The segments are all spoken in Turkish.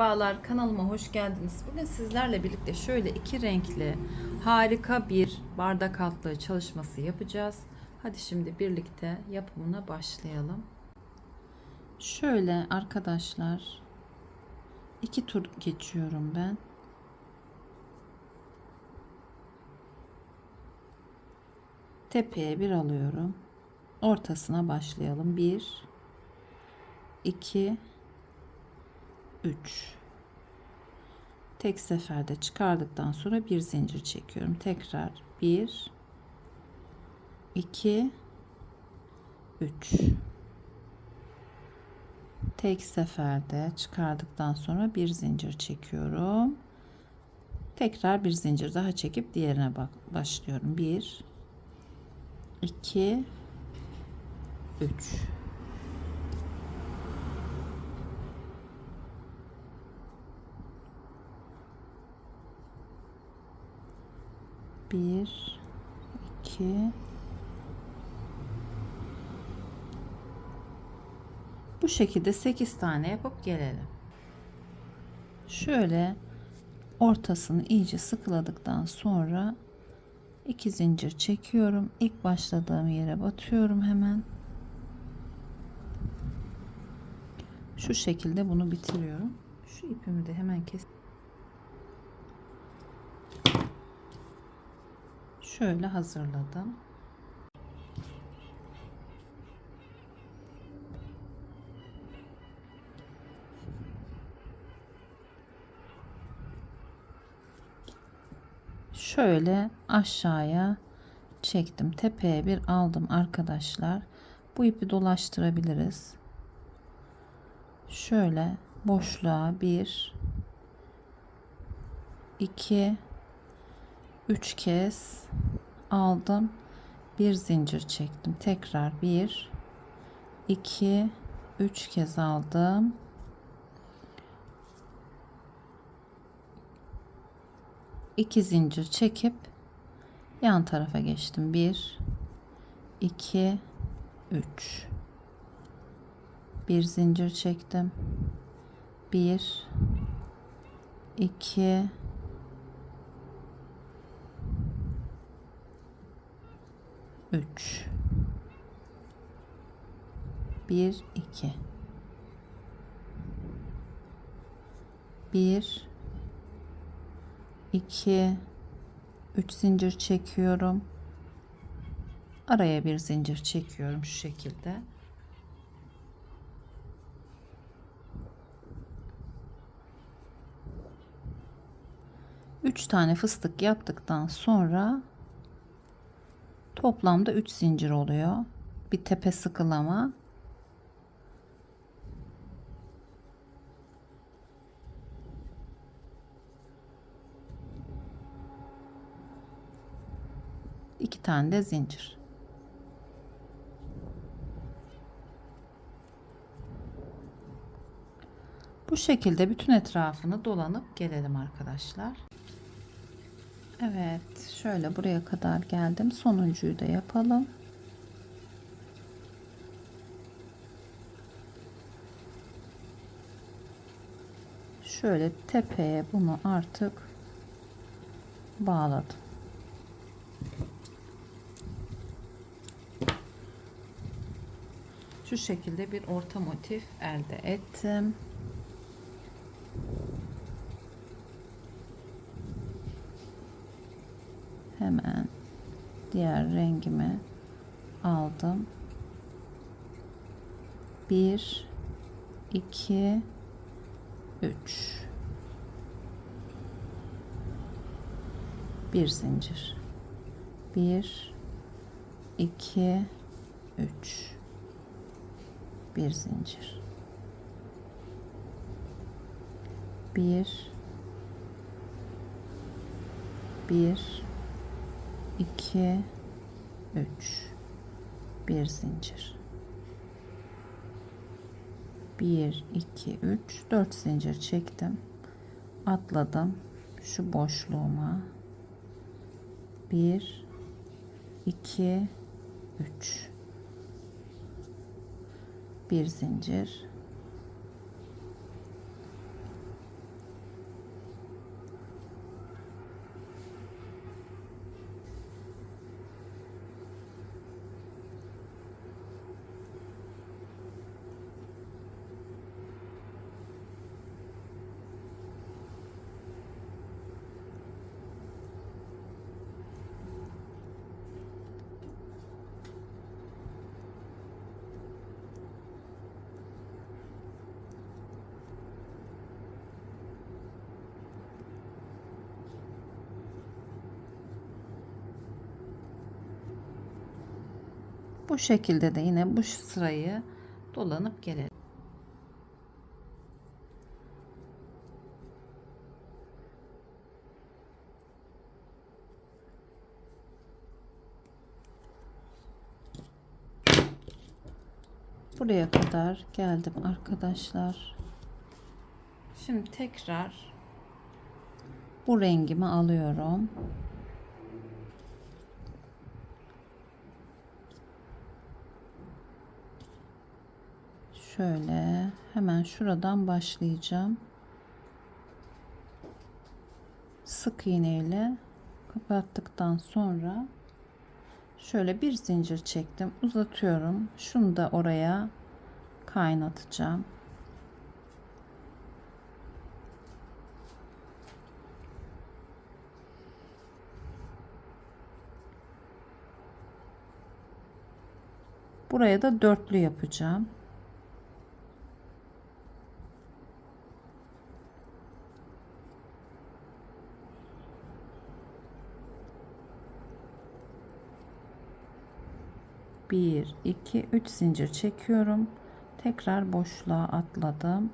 Merhabalar kanalıma hoş geldiniz. Bugün sizlerle birlikte şöyle iki renkli harika bir bardak altlığı çalışması yapacağız. Hadi şimdi birlikte yapımına başlayalım. Şöyle arkadaşlar iki tur geçiyorum ben. Tepeye bir alıyorum. Ortasına başlayalım. 1 2 3 tek seferde çıkardıktan sonra bir zincir çekiyorum. Tekrar 1 2 3 tek seferde çıkardıktan sonra bir zincir çekiyorum. Tekrar bir zincir daha çekip diğerine bak başlıyorum. 1 2 3 bir iki. Bu şekilde 8 tane yapıp gelelim. Şöyle ortasını iyice sıkıladıktan sonra iki zincir çekiyorum. İlk başladığım yere batıyorum hemen. Şu şekilde bunu bitiriyorum. Şu ipimi de hemen kes şöyle hazırladım. Şöyle aşağıya çektim. Tepeye bir aldım arkadaşlar. Bu ipi dolaştırabiliriz. Şöyle boşluğa bir iki 3 kez aldım. Bir zincir çektim. Tekrar 1 2 3 kez aldım. iki zincir çekip yan tarafa geçtim. 1 2 3 bir zincir çektim. 1 2 3 1 2 1 2 3 zincir çekiyorum. Araya bir zincir çekiyorum şu şekilde. Üç tane fıstık yaptıktan sonra Toplamda 3 zincir oluyor. Bir tepe sıkılama. iki tane de zincir. Bu şekilde bütün etrafını dolanıp gelelim arkadaşlar. Evet şöyle buraya kadar geldim. Sonuncuyu da yapalım. Şöyle tepeye bunu artık bağladım. Şu şekilde bir orta motif elde ettim hemen diğer rengimi aldım. 1 2 3 bir zincir. 1 2 3 bir zincir. 1 1 2 3 bir zincir. 1 2 3 4 zincir çektim. Atladım şu boşluğuma. 1 2 3 bir zincir Bu şekilde de yine bu sırayı dolanıp gelelim. Buraya kadar geldim arkadaşlar. Şimdi tekrar bu rengimi alıyorum. Şöyle hemen şuradan başlayacağım. Sık iğne ile kapattıktan sonra şöyle bir zincir çektim. Uzatıyorum. Şunu da oraya kaynatacağım. Buraya da dörtlü yapacağım. Bir, iki, üç zincir çekiyorum. Tekrar boşluğa atladım.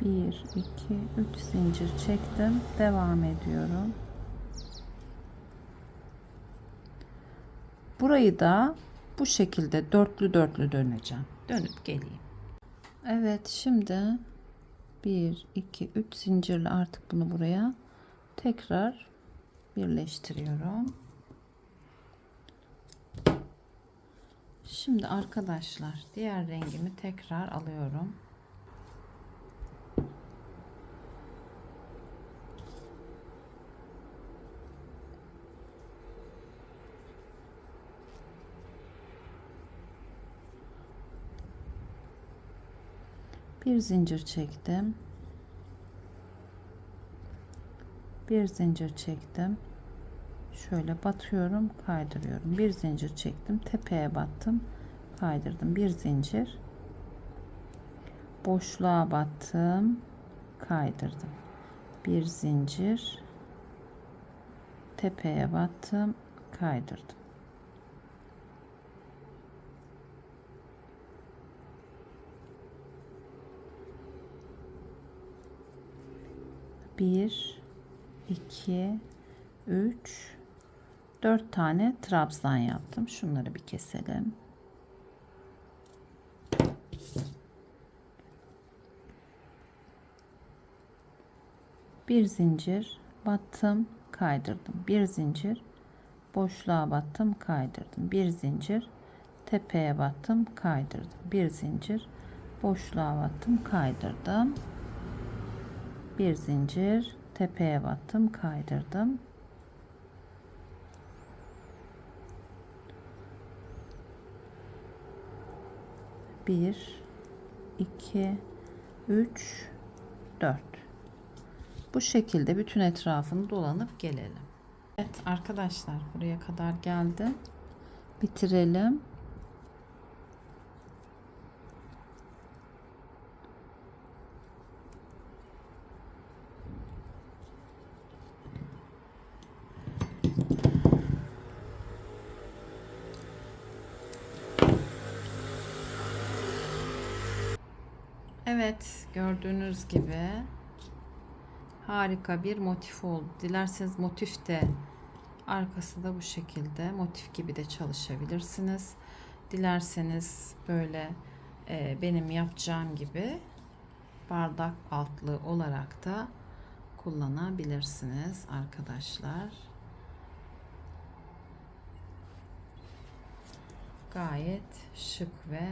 Bir, iki, üç zincir çektim. Devam ediyorum. Burayı da bu şekilde dörtlü dörtlü döneceğim. Dönüp geleyim. Evet şimdi 1 2 3 zincirle artık bunu buraya tekrar birleştiriyorum. Şimdi arkadaşlar diğer rengimi tekrar alıyorum. Bir zincir çektim. Bir zincir çektim. Şöyle batıyorum kaydırıyorum. Bir zincir çektim tepeye battım kaydırdım. Bir zincir. Boşluğa battım kaydırdım. Bir zincir. Tepeye battım kaydırdım bir iki üç dört tane trabzan yaptım. Şunları bir keselim. Bir zincir battım kaydırdım. Bir zincir boşluğa battım kaydırdım. Bir zincir tepeye battım kaydırdım. Bir zincir boşluğa battım kaydırdım bir zincir tepeye battım kaydırdım. Bir iki üç dört. Bu şekilde bütün etrafını dolanıp gelelim. Evet arkadaşlar buraya kadar geldi bitirelim Evet gördüğünüz gibi harika bir motif oldu. Dilerseniz motif de arkası da bu şekilde motif gibi de çalışabilirsiniz. Dilerseniz böyle e, benim yapacağım gibi bardak altlı olarak da kullanabilirsiniz arkadaşlar. Gayet şık ve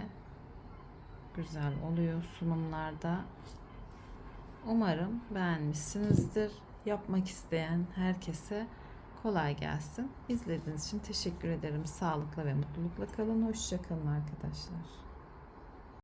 güzel oluyor sunumlarda. Umarım beğenmişsinizdir. Yapmak isteyen herkese kolay gelsin. İzlediğiniz için teşekkür ederim. Sağlıkla ve mutlulukla kalın. Hoşçakalın arkadaşlar.